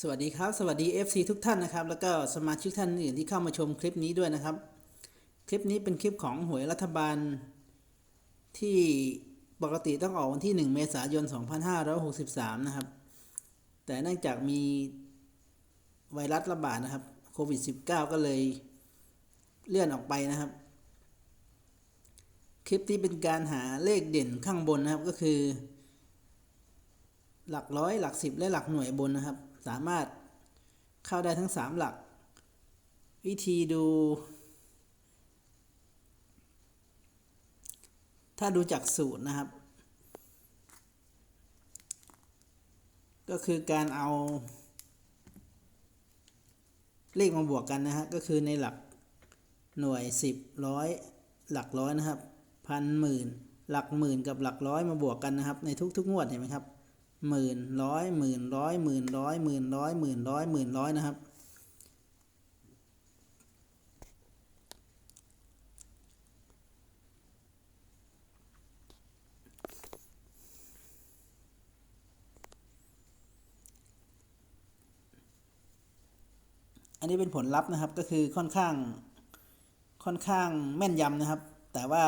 สวัสดีครับ สวัสดี FC ทุกท่านนะครับ แล้วก็สมาชิกท่านอื่นที่เข้ามาชมคลิปนี้ด้วยนะครับ คลิปนี้เป็นคลิปของหวยรัฐบาล ที่ปกติต้องออกวันที่ 1 เมษายน 2563 นะครับ แต่เนื่องจากมีไวรัสระบาดนะครับโควิด -19 ก็เลยเลื่อนออกไปนะครับ คลิปนี้เป็นการหาเลขเด่นข้างบนนะครับก็คือ หลักร้อยหลักสิบและหลักหน่วยบนนะครับ สามารถเข้าได้ทั้งสามหลัก วิธีดู ถ้าดูจากสูตรนะครับ ก็คือการเอา เลขมาบวกกันนะฮะ ก็คือในหลักหน่วยสิบร้อยหลักร้อยนะครับพันหมื่นหลักหมื่นกับหลักร้อยมาบวกกันนะครับ ในทุกๆงวดเห็นไหมครับ หมื่นร้อยหมื่นร้อยหมื่นร้อยหมื่นร้อยหมื่นร้อยหมื่นร้อยนะครับ อันนี้เป็นผลลัพธ์นะครับก็คือค่อนข้างค่อนข้างแม่นยำนะครับ แต่ว่า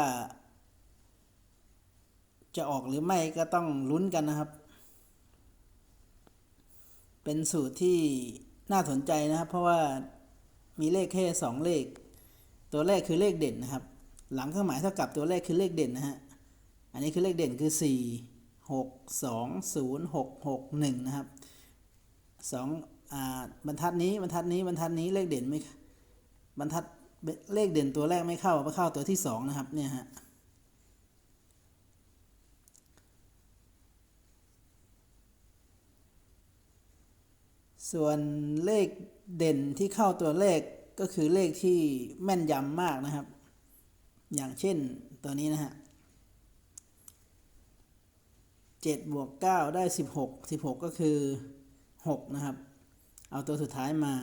จะออกหรือไม่ก็ต้องลุ้นกันนะครับ เป็นสูตรที่น่าสนใจนะครับ เพราะว่ามีเลขแค่สองเลข ตัวแรกคือเลขเด่นนะครับ หลังเครื่องหมายเท่ากับตัวแรกคือเลขเด่นนะฮะอันนี้คือเลขเด่นคือสี่หกสองศูนย์หกหกหนึ่งนะครับสองอ่าบรรทัดนี้บรรทัดนี้บรรทัดนี้เลขเด่นไม่บรรทัดเลขเด่นตัวแรกไม่เข้าไปเข้าตัวที่สองนะครับเนี่ยฮะ ส่วนเลขเด่นที่เข้าตัวเลขก็คือเลขที่แม่นยำมากนะครับ อย่างเช่นตัวนี้นะฮะเจ็ดบวกเก้าได้สิบหกสิบหกก็คือหกนะครับ เอาตัวสุดท้ายมา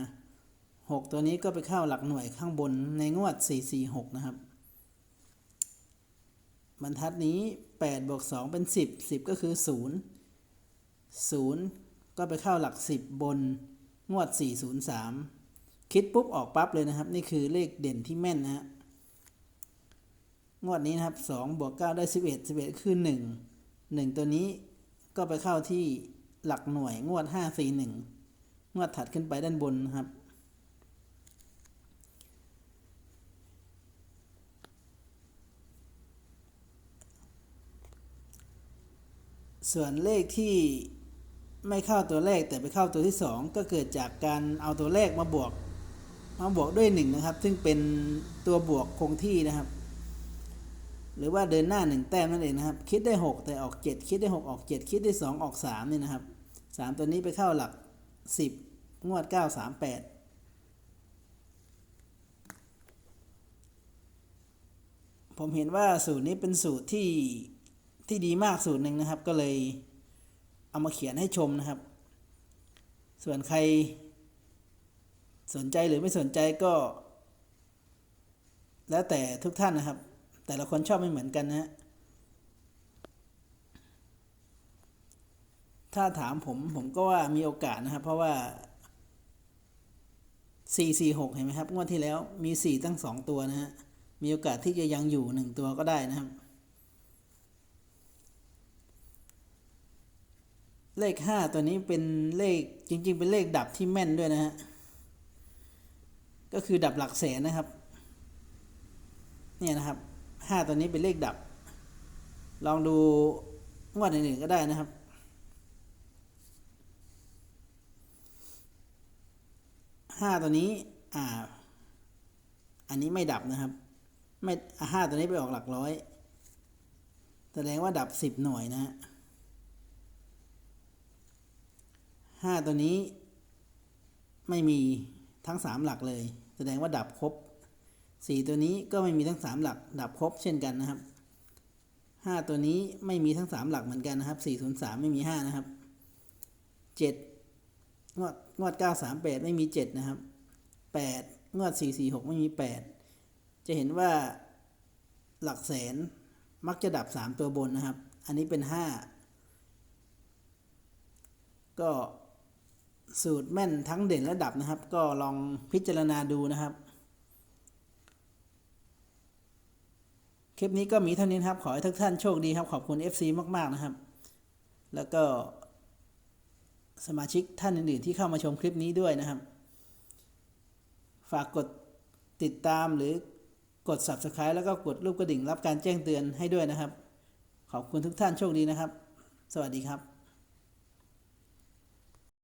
หกตัวนี้ก็ไปเข้าหลักหน่วยข้างบนในงวดสี่สี่หกนะครับ บรรทัดนี้แปดบวกสองเป็นสิบสิบก็คือศูนย์ศูนย์ ก็ไปเข้าหลักสิบบนงวด 403 คิดปุ๊บออกปั๊บเลยนะครับ นี่คือเลขเด่นที่แม่นนะฮะงวดนี้นะครับ2บวก9ได้ 11 11 คือ 1 1 ตัวนี้ก็ไปเข้าที่หลักหน่วยงวด 541 งวดถัดขึ้นไปด้านบนนะครับส่วนเลขที่ ไม่เข้าตัวเลขแต่ไปเข้าตัวที่สองก็เกิดจากการเอาตัวเลขมาบวก มาบวกด้วยหนึ่งนะครับ ซึ่งเป็นตัวบวกคงที่นะครับ หรือว่าเดินหน้าหนึ่งแต้มนั่นเองนะครับ คิดได้หกแต่ออกเจ็ดคิดได้หกออกเจ็ดคิดได้สองออกสามนี่นะครับสามตัวนี้ไปเข้าหลักสิบงวดเก้าสามแปดผมเห็นว่าสูตรนี้เป็นสูตรที่ที่ดีมากสูตรหนึ่งนะครับ ก็เลย เอามาเขียนให้ชมนะครับ ส่วนใคร สนใจหรือไม่สนใจก็ แล้วแต่ทุกท่านนะครับ แต่ละคนชอบไม่เหมือนกันนะ ถ้าถามผมผมก็ว่ามีโอกาสนะครับ เพราะว่า 446 เห็นไหมครับงวดที่แล้วมี 4 ตั้ง 2 ตัวนะฮะมีโอกาสที่จะยังอยู่ 1 ตัวก็ได้นะครับ เลขห้าตัวนี้เป็นเลขจริง ๆ เป็นเลขดับที่แม่นด้วยนะฮะ ก็คือดับหลักแสนนะครับ เนี่ยนะครับห้าตัวนี้เป็นเลขดับ ลองดูงวดอื่นๆก็ได้นะครับ ห้าตัวนี้ อ่า อันนี้ไม่ดับนะครับ ไม่ห้าตัวนี้ไปออกหลักร้อย แสดงว่าดับสิบหน่วยนะฮะ ห้าตัวนี้ ไม่มีทั้งสามหลักเลย แสดงว่าดับครบสี่ตัวนี้ก็ไม่มีทั้งสามหลัก ดับครบเช่นกันนะครับห้าตัวนี้ไม่มีทั้งสามหลักเหมือนกันนะครับสี่ศูนย์สามไม่มีห้านะครับเจ็ดงวดงวดเก้าสามแปดไม่มีเจ็ดนะครับแปดงวดสี่สี่หกไม่มีแปดจะเห็นว่าหลักแสนมักจะดับสามตัวบนนะครับ อันนี้เป็นห้าก็ สูตรแม่นทั้งเด่นและดับนะครับ ก็ลองพิจารณาดูนะครับ คลิปนี้ก็มีเท่านี้ครับ ขอให้ทุกท่านโชคดีครับ ขอบคุณ FC มากๆนะครับ แล้วก็สมาชิกท่านอื่นๆที่เข้ามาชมคลิปนี้ด้วยนะครับ ฝากกดติดตามหรือกด Subscribe แล้วก็กดรูปกระดิ่งรับการแจ้งเตือนให้ด้วยนะครับ ขอบคุณทุกท่านโชคดีนะครับ สวัสดีครับ